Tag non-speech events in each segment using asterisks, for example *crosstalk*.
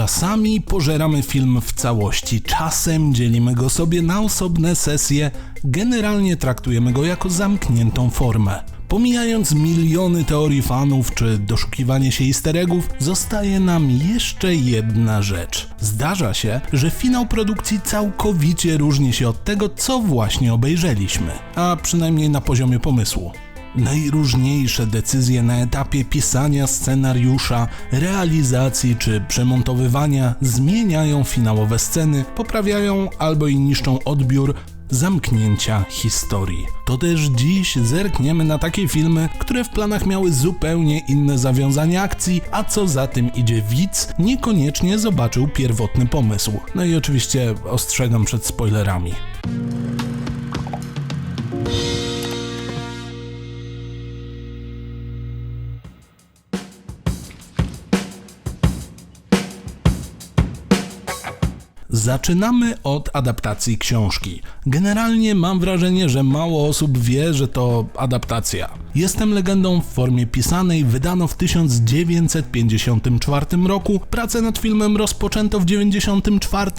Czasami pożeramy film w całości, czasem dzielimy go sobie na osobne sesje, generalnie traktujemy go jako zamkniętą formę. Pomijając miliony teorii fanów czy doszukiwanie się easter eggów, zostaje nam jeszcze jedna rzecz. Zdarza się, że finał produkcji całkowicie różni się od tego, co właśnie obejrzeliśmy, a przynajmniej na poziomie pomysłu. Najróżniejsze decyzje na etapie pisania scenariusza, realizacji czy przemontowywania zmieniają finałowe sceny, poprawiają albo i niszczą odbiór, zamknięcia historii. To też dziś zerkniemy na takie filmy, które w planach miały zupełnie inne zawiązanie akcji, a co za tym idzie widz, niekoniecznie zobaczył pierwotny pomysł. No i oczywiście ostrzegam przed spoilerami. Zaczynamy od adaptacji książki. Generalnie mam wrażenie, że mało osób wie, że to adaptacja. Jestem legendą w formie pisanej wydano w 1954 roku. Pracę nad filmem rozpoczęto w 1994,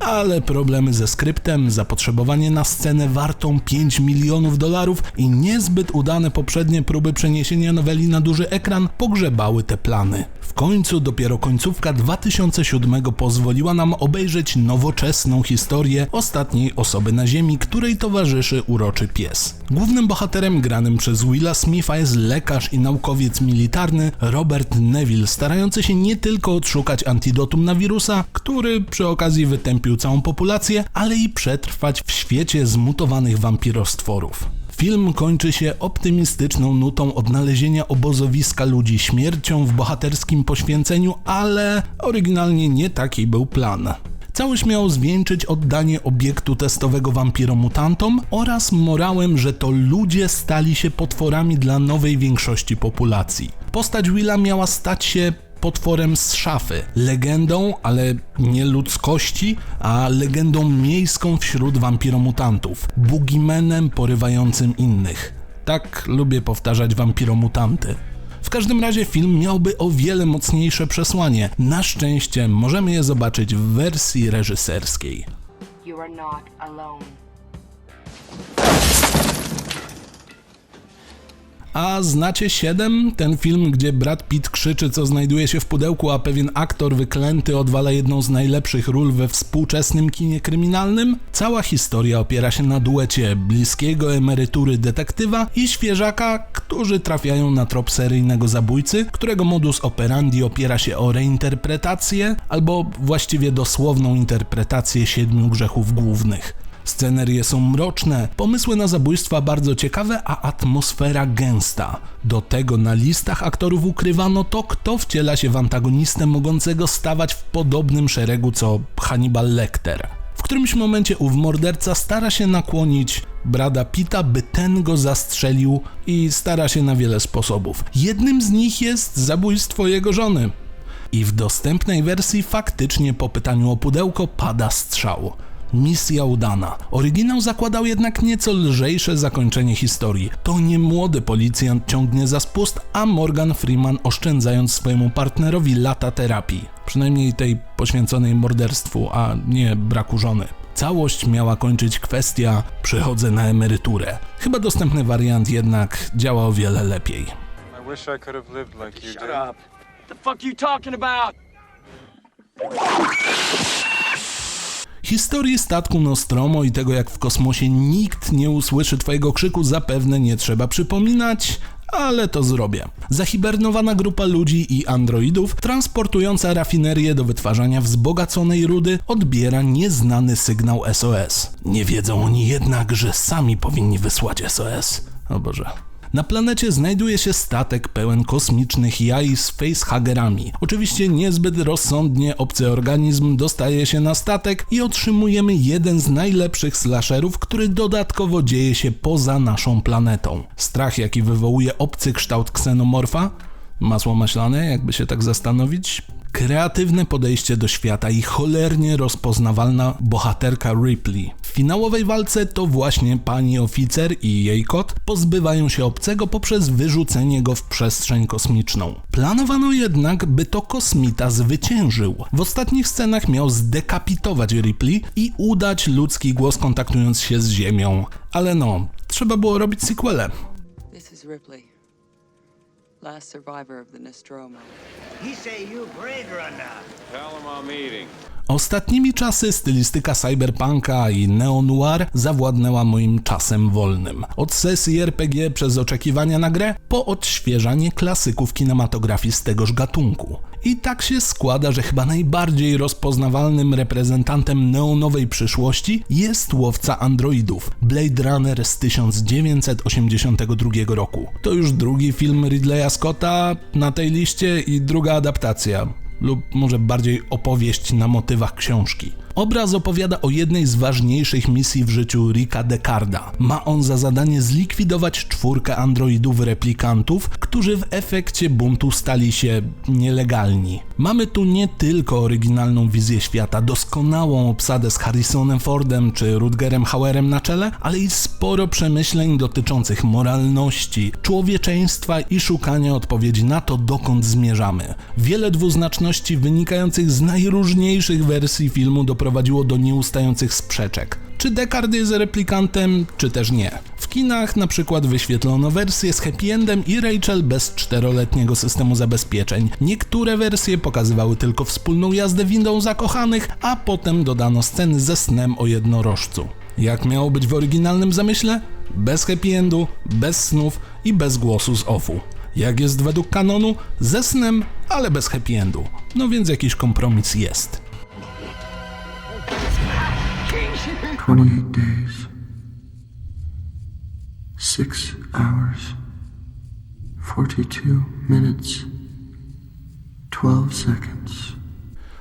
ale problemy ze skryptem, zapotrzebowanie na scenę wartą 5 milionów dolarów i niezbyt udane poprzednie próby przeniesienia noweli na duży ekran pogrzebały te plany. W końcu dopiero końcówka 2007 pozwoliła nam obejrzeć nowoczesną historię ostatniej osoby na Ziemi, której towarzyszy uroczy pies. Głównym bohaterem granym przez Willa Smitha jest lekarz i naukowiec militarny Robert Neville, starający się nie tylko odszukać antidotum na wirusa, który przy okazji wytępił całą populację, ale i przetrwać w świecie zmutowanych wampirostworów. Film kończy się optymistyczną nutą odnalezienia obozowiska ludzi śmiercią w bohaterskim poświęceniu, ale oryginalnie nie taki był plan. Całość miał zwieńczyć oddanie obiektu testowego wampiromutantom oraz morałem, że to ludzie stali się potworami dla nowej większości populacji. Postać Willa miała stać się potworem z szafy. Legendą, ale nie ludzkości, a legendą miejską wśród wampiromutantów. Bugimenem porywającym innych. Tak lubię powtarzać wampiromutanty. W każdym razie film miałby o wiele mocniejsze przesłanie. Na szczęście możemy je zobaczyć w wersji reżyserskiej. You are not alone. A znacie 7? Ten film, gdzie Brad Pitt krzyczy, co znajduje się w pudełku, a pewien aktor wyklęty odwala jedną z najlepszych ról we współczesnym kinie kryminalnym? Cała historia opiera się na duecie bliskiego emerytury detektywa i świeżaka, którzy trafiają na trop seryjnego zabójcy, którego modus operandi opiera się o reinterpretację, albo właściwie dosłowną interpretację siedmiu grzechów głównych. Scenerie są mroczne, pomysły na zabójstwa bardzo ciekawe, a atmosfera gęsta. Do tego na listach aktorów ukrywano to, kto wciela się w antagonistę mogącego stawać w podobnym szeregu co Hannibal Lecter. W którymś momencie ów morderca stara się nakłonić Brada Pita, by ten go zastrzelił i stara się na wiele sposobów. Jednym z nich jest zabójstwo jego żony. I w dostępnej wersji faktycznie po pytaniu o pudełko pada strzał. Misja udana. Oryginał zakładał jednak nieco lżejsze zakończenie historii. To nie młody policjant ciągnie za spust, a Morgan Freeman oszczędzając swojemu partnerowi lata terapii. Przynajmniej tej poświęconej morderstwu, a nie braku żony. Całość miała kończyć kwestia przychodzę na emeryturę. Chyba dostępny wariant jednak działa o wiele lepiej. I wish I could have lived like you Shut did. up. The fuck you talking about? Historii statku Nostromo i tego jak w kosmosie nikt nie usłyszy twojego krzyku zapewne nie trzeba przypominać, ale to zrobię. Zahibernowana grupa ludzi i androidów transportująca rafinerię do wytwarzania wzbogaconej rudy odbiera nieznany sygnał SOS. Nie wiedzą oni jednak, że sami powinni wysłać SOS. O Boże. Na planecie znajduje się statek pełen kosmicznych jaj z facehagerami. Oczywiście niezbyt rozsądnie obcy organizm dostaje się na statek i otrzymujemy jeden z najlepszych slasherów, który dodatkowo dzieje się poza naszą planetą. Strach jaki wywołuje obcy kształt ksenomorfa, masło maślane, jakby się tak zastanowić, kreatywne podejście do świata i cholernie rozpoznawalna bohaterka Ripley. W finałowej walce to właśnie pani oficer i jej kot pozbywają się obcego poprzez wyrzucenie go w przestrzeń kosmiczną. Planowano jednak, by to kosmita zwyciężył. W ostatnich scenach miał zdekapitować Ripley i udać ludzki głos kontaktując się z Ziemią. Ale no, trzeba było robić sequele. This is Ripley, last survivor of the Nostromo. He say you Blade Runner. Tell him I'm eating. Ostatnimi czasy stylistyka cyberpunka i neo-noir zawładnęła moim czasem wolnym. Od sesji RPG przez oczekiwania na grę, po odświeżanie klasyków kinematografii z tegoż gatunku. I tak się składa, że chyba najbardziej rozpoznawalnym reprezentantem neonowej przyszłości jest łowca androidów, Blade Runner z 1982 roku. To już drugi film Ridleya Scotta na tej liście i druga adaptacja lub może bardziej opowieść na motywach książki. Obraz opowiada o jednej z ważniejszych misji w życiu Ricka Decarda. Ma on za zadanie zlikwidować czwórkę androidów replikantów, którzy w efekcie buntu stali się nielegalni. Mamy tu nie tylko oryginalną wizję świata, doskonałą obsadę z Harrisonem Fordem czy Rutgerem Hauerem na czele, ale i sporo przemyśleń dotyczących moralności, człowieczeństwa i szukania odpowiedzi na to, dokąd zmierzamy. Wiele dwuznaczności wynikających z najróżniejszych wersji filmu doprowadziło do nieustających sprzeczek. Czy Descartes jest replikantem, czy też nie. W kinach na przykład wyświetlono wersję z happy endem i Rachel bez czteroletniego systemu zabezpieczeń. Niektóre wersje pokazywały tylko wspólną jazdę windą zakochanych, a potem dodano sceny ze snem o jednorożcu. Jak miało być w oryginalnym zamyśle? Bez happy endu, bez snów i bez głosu z offu. Jak jest według kanonu? Ze snem, ale bez happy endu. No więc jakiś kompromis jest. 28 days, 6 hours, 42 minutes, 12 seconds.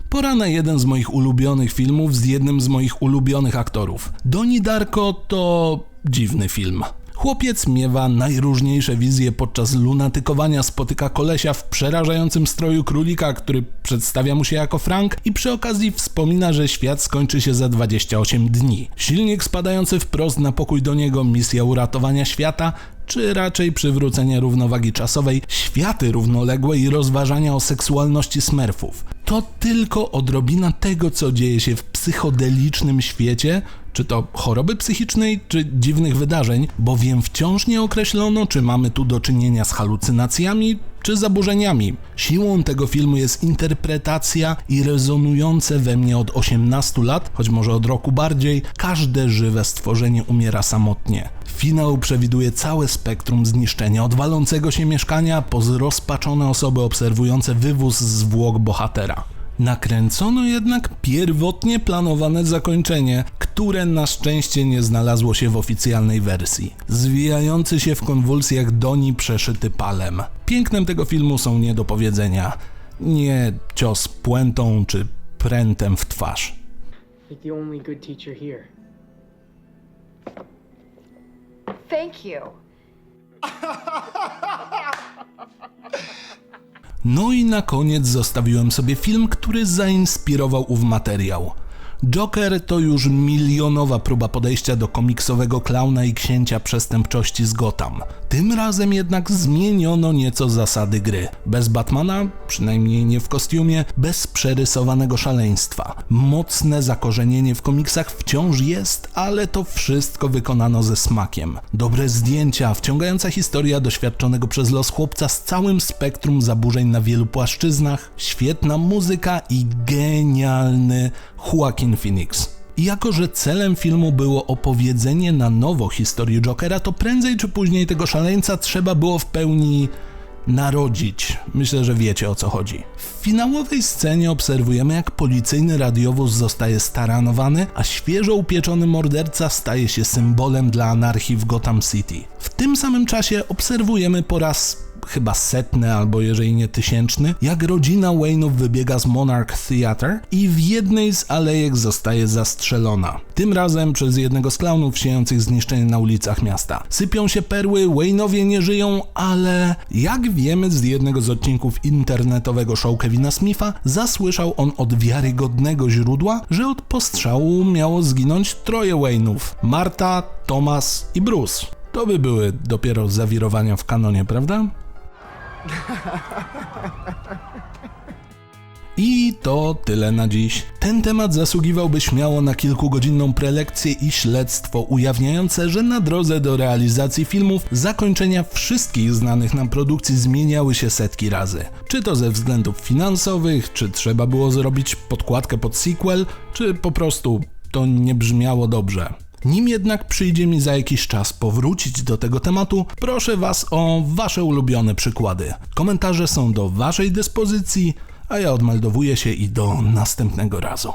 Pora na jeden z moich ulubionych filmów z jednym z moich ulubionych aktorów. Doni Darko to dziwny film. Chłopiec miewa najróżniejsze wizje podczas lunatykowania, spotyka kolesia w przerażającym stroju królika, który przedstawia mu się jako Frank i przy okazji wspomina, że świat skończy się za 28 dni. Silnik spadający wprost na pokój do niego, misja uratowania świata, czy raczej przywrócenie równowagi czasowej, światy równoległe i rozważania o seksualności smerfów. To tylko odrobina tego, co dzieje się w psychodelicznym świecie, czy to choroby psychicznej, czy dziwnych wydarzeń, bowiem wciąż nie określono, czy mamy tu do czynienia z halucynacjami, czy zaburzeniami. Siłą tego filmu jest interpretacja i rezonujące we mnie od 18 lat, choć może od roku bardziej, każde żywe stworzenie umiera samotnie. Finał przewiduje całe spektrum zniszczenia, od walącego się mieszkania po zrozpaczone osoby obserwujące wywóz zwłok bohatera. Nakręcono jednak pierwotnie planowane zakończenie, które na szczęście nie znalazło się w oficjalnej wersji. Zwijający się w konwulsjach Doni przeszyty palem. Pięknem tego filmu są niedopowiedzenia. Nie cios puentą czy prętem w twarz. Like the only good teacher here. Thank you. *laughs* No i na koniec zostawiłem sobie film, który zainspirował ów materiał. Joker to już milionowa próba podejścia do komiksowego klauna i księcia przestępczości z Gotham. Tym razem jednak zmieniono nieco zasady gry. Bez Batmana, przynajmniej nie w kostiumie, bez przerysowanego szaleństwa. Mocne zakorzenienie w komiksach wciąż jest, ale to wszystko wykonano ze smakiem. Dobre zdjęcia, wciągająca historia doświadczonego przez los chłopca z całym spektrum zaburzeń na wielu płaszczyznach, świetna muzyka i genialny Joaquin Phoenix. I jako, że celem filmu było opowiedzenie na nowo historii Jokera, to prędzej czy później tego szaleńca trzeba było w pełni narodzić. Myślę, że wiecie o co chodzi. W finałowej scenie obserwujemy, jak policyjny radiowóz zostaje staranowany, a świeżo upieczony morderca staje się symbolem dla anarchii w Gotham City. W tym samym czasie obserwujemy po raz chyba setny albo jeżeli nie tysięczny, jak rodzina Wayne'ów wybiega z Monarch Theatre i w jednej z alejek zostaje zastrzelona. Tym razem przez jednego z klaunów siejących zniszczenie na ulicach miasta. Sypią się perły, Wayne'owie nie żyją, ale jak wiemy z jednego z odcinków internetowego show Kevina Smitha, zasłyszał on od wiarygodnego źródła, że od postrzału miało zginąć troje Wayne'ów. Marta, Thomas i Bruce. To by były dopiero zawirowania w kanonie, prawda? I to tyle na dziś. Ten temat zasługiwałby śmiało na kilkugodzinną prelekcję i śledztwo ujawniające, że na drodze do realizacji filmów zakończenia wszystkich znanych nam produkcji zmieniały się setki razy. Czy to ze względów finansowych, czy trzeba było zrobić podkładkę pod sequel, czy po prostu to nie brzmiało dobrze. Nim jednak przyjdzie mi za jakiś czas powrócić do tego tematu, proszę Was o Wasze ulubione przykłady. Komentarze są do Waszej dyspozycji, a ja odmeldowuję się i do następnego razu.